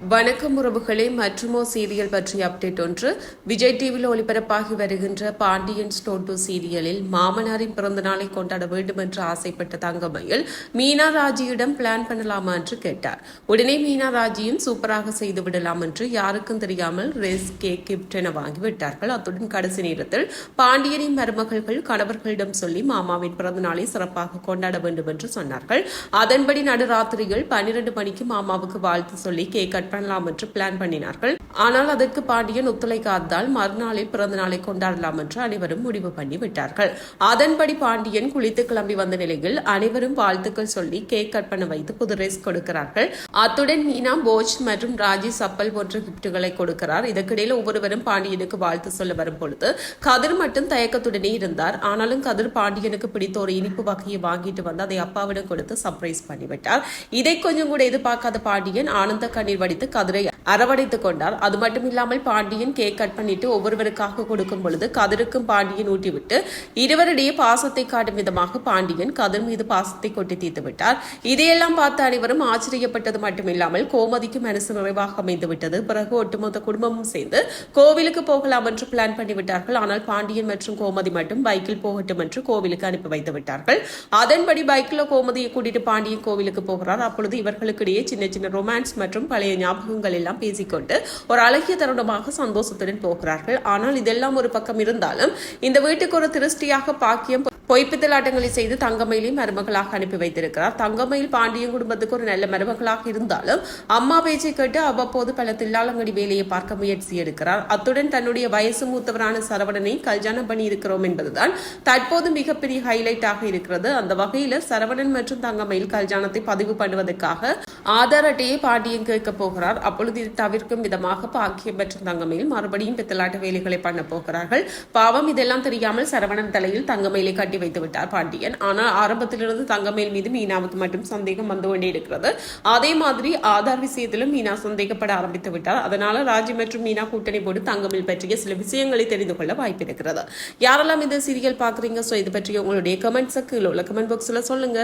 வணக்கம் உறவுகளே மற்றுமோ சீரியல் பற்றிய அப்டேட் ஒன்று. விஜய் டிவியில் ஒளிபரப்பாகி வருகின்ற பாண்டியன் ஸ்டோர் டூ சீரியலில் மாமனாரின் பிறந்த நாளை கொண்டாட வேண்டும் என்று ஆசைப்பட்ட தங்கமயில் மீனா ராஜியிடம் பிளான் பண்ணலாமா என்று கேட்டார். உடனே மீனா ராஜியும் சூப்பராக செய்து விடலாம் என்று யாருக்கும் தெரியாமல் ரேஸ் கேக் கிஃப்ட் என வாங்கிவிட்டார்கள் அத்துடன் கடைசி நேரத்தில் பாண்டியனின் மருமகள்கள் கணவர்களிடம் சொல்லி மாமாவின் பிறந்த நாளை சிறப்பாக கொண்டாட வேண்டும் என்று சொன்னார்கள். அதன்படி நடுராத்திரியில் பன்னிரண்டு மணிக்கு மாமாவுக்கு வாழ்த்து சொல்லி கேக் கட் பண்ணலாம் என்று பிளான் பண்ணினார்கள். ஆனால் அதற்கு பாண்டியன் ஒத்துழைக்காததால் மறுநாளில் பிறந்த நாளை கொண்டாடலாம் என்று அனைவரும் முடிவு பண்ணி விட்டார்கள். அதன்படி பாண்டியன் குளித்து கிளம்பி வந்த நிலையில் அனைவரும் வாழ்த்துக்கள் சொல்லி கேக் கட் பண்ண வைத்து புது ரைஸ் கொடுக்கிறார்கள். அத்துடன் மீனா போஜ் மற்றும் ராஜி சப்பல் போன்ற கிப்டுகளை கொடுக்கிறார். இதற்கிடையில் ஒவ்வொருவரும் பாண்டியனுக்கு வாழ்த்து சொல்ல வரும் பொழுது கதிர் மட்டும் தயக்கத்துடனே இருந்தார். ஆனாலும் கதிர் பாண்டியனுக்கு பிடித்த ஒரு இனிப்பு வகையை வாங்கிட்டு வந்து அதை அப்பாவிடம் கொடுத்து சர்ப்ரைஸ் பண்ணிவிட்டார். இதை கொஞ்சம் கூட எதிர்பார்க்காத பாண்டியன் ஆனந்த கண்ணீர் வடித்து வைத்து கதிரை அரவணைத்துக் கொண்டார் அது மட்டும் இல்லாமல் பாண்டியன் கேக் கட் பண்ணிட்டு ஒவ்வொருவருக்காக கொடுக்கும் பொழுது கதிருக்கும் பாண்டியன் ஊட்டிவிட்டு இருவரிடையே பாசத்தை காட்டும் விதமாக பாண்டியன் கதிர் மீது பாசத்தை கொட்டி தீர்த்து விட்டார். இதையெல்லாம் பார்த்து அனைவரும் ஆச்சரியப்பட்டது மட்டுமில்லாமல் கோமதிக்கு மனசு நிறைவாக அமைந்து விட்டது. பிறகு ஒட்டுமொத்த குடும்பமும் சேர்ந்து கோவிலுக்கு போகலாம் என்று பிளான் பண்ணிவிட்டார்கள். ஆனால் பாண்டியன் மற்றும் கோமதி மட்டும் பைக்கில் போகட்டும் என்று கோவிலுக்கு அனுப்பி வைத்து விட்டார்கள். அதன்படி பைக்கில் கோமதியை கூட்டிட்டு பாண்டியன் கோவிலுக்கு போகிறார். அப்பொழுது இவர்களுக்கிடையே சின்ன சின்ன ரொமான்ஸ் மற்றும் பழைய ஞாபகங்கள் எல்லாம் பேசிக்கொண்டு ஒரு அழகிய தருணமாக சந்தோஷத்துடன் போகிறார்கள். ஆனால் இதெல்லாம் ஒரு பக்கம் இருந்தாலும் இந்த வீட்டுக்கு ஒரு திருஷ்டியாக பாக்கியம் பொய்ப்பித்தலாட்டங்களை செய்து தங்கமயிலை மருமகளாக அனுப்பி வைத்திருக்கிறார். தங்கமயில் பாண்டியன் குடும்பத்துக்கு ஒரு நல்ல மருமகளாக இருந்தாலும் அம்மா பேச்சை கேட்டு அவ்வப்போது பல தில்லாலங்கடி வேலையை பார்க்க முயற்சி எடுக்கிறார். அத்துடன் தன்னுடைய வயசு மூத்தவரான சரவணனை கல்யாணம் பண்ணி இருக்கிறோம் என்பதுதான் தற்போது மிகப்பெரிய ஹைலைட்டாக இருக்கிறது. அந்த வகையில் சரவணன் மற்றும் தங்கமயில் கல்யாணத்தை பதிவு பண்ணுவதற்காக ஆதார் அட்டையை பாண்டியன் கேட்க போகிறார். அப்பொழுது இது தவிர்க்கும் விதமாக பாக்கியம் மற்றும் தங்கமயில் மறுபடியும் பித்தலாட்ட வேலைகளை பண்ண போகிறார்கள். பாவம் இதெல்லாம் தெரியாமல் சரவணன் தலையில் தங்கமயிலை கட்டி வைத்து விட்டார் பாண்டியன். ஆனால் ஆரம்பத்திலிருந்து தங்கமேல் மீது மீனாவுக்கு மட்டும் சந்தேகம் வந்து கொண்டே இருக்கிறது அதே மாதிரி ஆதார் விஷயத்திலும் மீனா சந்தேகப்பட ஆரம்பித்து விட்டார். அதனால ராஜி மற்றும் மீனா கூட்டணி போட்டு தங்கமேல் பற்றிய சில விஷயங்களை தெரிந்து கொள்ள வாய்ப்பு இருக்கிறது யாரெல்லாம் இந்த சீரியல் பாக்குறீங்க சோ இது பற்றி உங்களுடைய கமெண்ட்ஸுக்கு உள்ள கமெண்ட் பாக்ஸ்ல சொல்லுங்க.